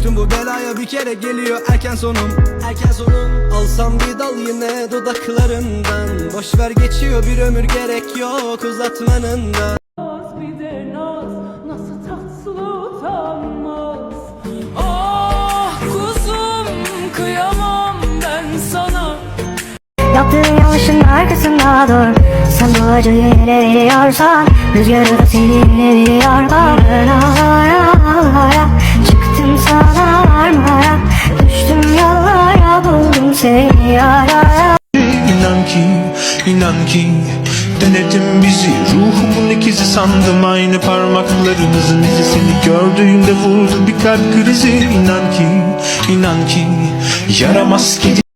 Düştüm bu belaya bir kere geliyor erken sonum. Erken sonum. Alsam bir dal yine dudaklarından. Boş ver geçiyor bir ömür gerek yok uzatmanın da Naz bir de naz nasıl tatlı utanmaz. Ah kuzum kıyamam ben sana. Yaptığın yanlışın arkasında dur. Sen bu acıyı ele veriyorsan Rüzgarı da seninle biliyor Ağlara seni araya İnan ki, inan ki Denedim bizi Ruhumun ikizi sandım. Aynı parmaklarımızın izi Seni gördüğümde vurdu bir kalp krizi. İnan ki, inan ki Yaramaz kedi